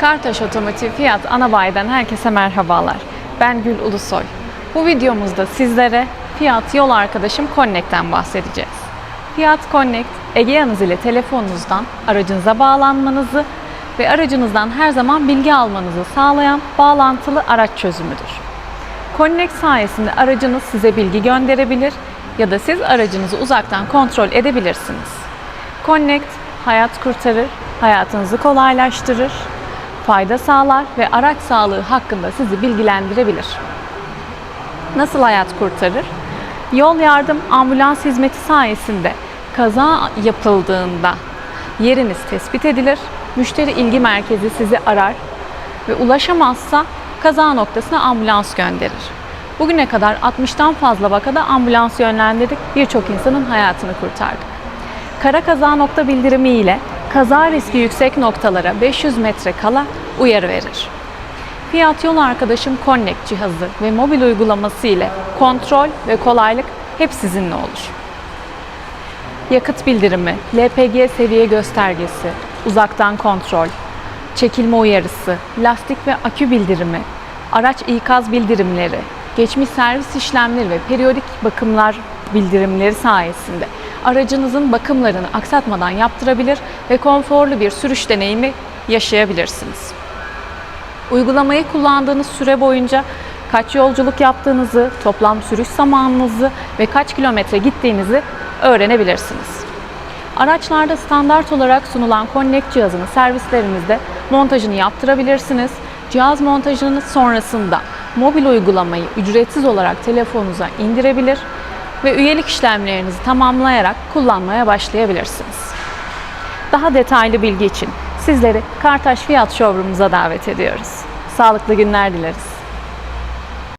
Kartaş Otomotiv Fiyat Anabayi'den herkese merhabalar. Ben Gül Ulusoy. Bu videomuzda sizlere Fiyat Yol Arkadaşım Connect'ten bahsedeceğiz. Fiyat Connect, Egeanız ile telefonunuzdan aracınıza bağlanmanızı ve aracınızdan her zaman bilgi almanızı sağlayan bağlantılı araç çözümüdür. Connect sayesinde aracınız size bilgi gönderebilir ya da siz aracınızı uzaktan kontrol edebilirsiniz. Connect hayat kurtarır, hayatınızı kolaylaştırır, fayda sağlar ve araç sağlığı hakkında sizi bilgilendirebilir. Nasıl hayat kurtarır? Yol yardım ambulans hizmeti sayesinde kaza yapıldığında yeriniz tespit edilir, müşteri ilgi merkezi sizi arar ve ulaşamazsa kaza noktasına ambulans gönderir. Bugüne kadar 60'tan fazla vakada ambulans yönlendirdik, birçok insanın hayatını kurtardık. Kara kaza nokta bildirimi ile kaza riski yüksek noktalara 500 metre kala uyarı verir. Fiyat Yol Arkadaşım Connect cihazı ve mobil uygulaması ile kontrol ve kolaylık hep sizinle olur. Yakıt bildirimi, LPG seviye göstergesi, uzaktan kontrol, çekilme uyarısı, lastik ve akü bildirimi, araç ikaz bildirimleri, geçmiş servis işlemleri ve periyodik bakımlar bildirimleri sayesinde aracınızın bakımlarını aksatmadan yaptırabilir ve konforlu bir sürüş deneyimi yaşayabilirsiniz. Uygulamayı kullandığınız süre boyunca kaç yolculuk yaptığınızı, toplam sürüş zamanınızı ve kaç kilometre gittiğinizi öğrenebilirsiniz. Araçlarda standart olarak sunulan Connect cihazını servislerimizde montajını yaptırabilirsiniz. Cihaz montajının sonrasında mobil uygulamayı ücretsiz olarak telefonunuza indirebilir ve üyelik işlemlerinizi tamamlayarak kullanmaya başlayabilirsiniz. Daha detaylı bilgi için sizleri Kartaş Fiyat Showroom'umuza davet ediyoruz. Sağlıklı günler dileriz.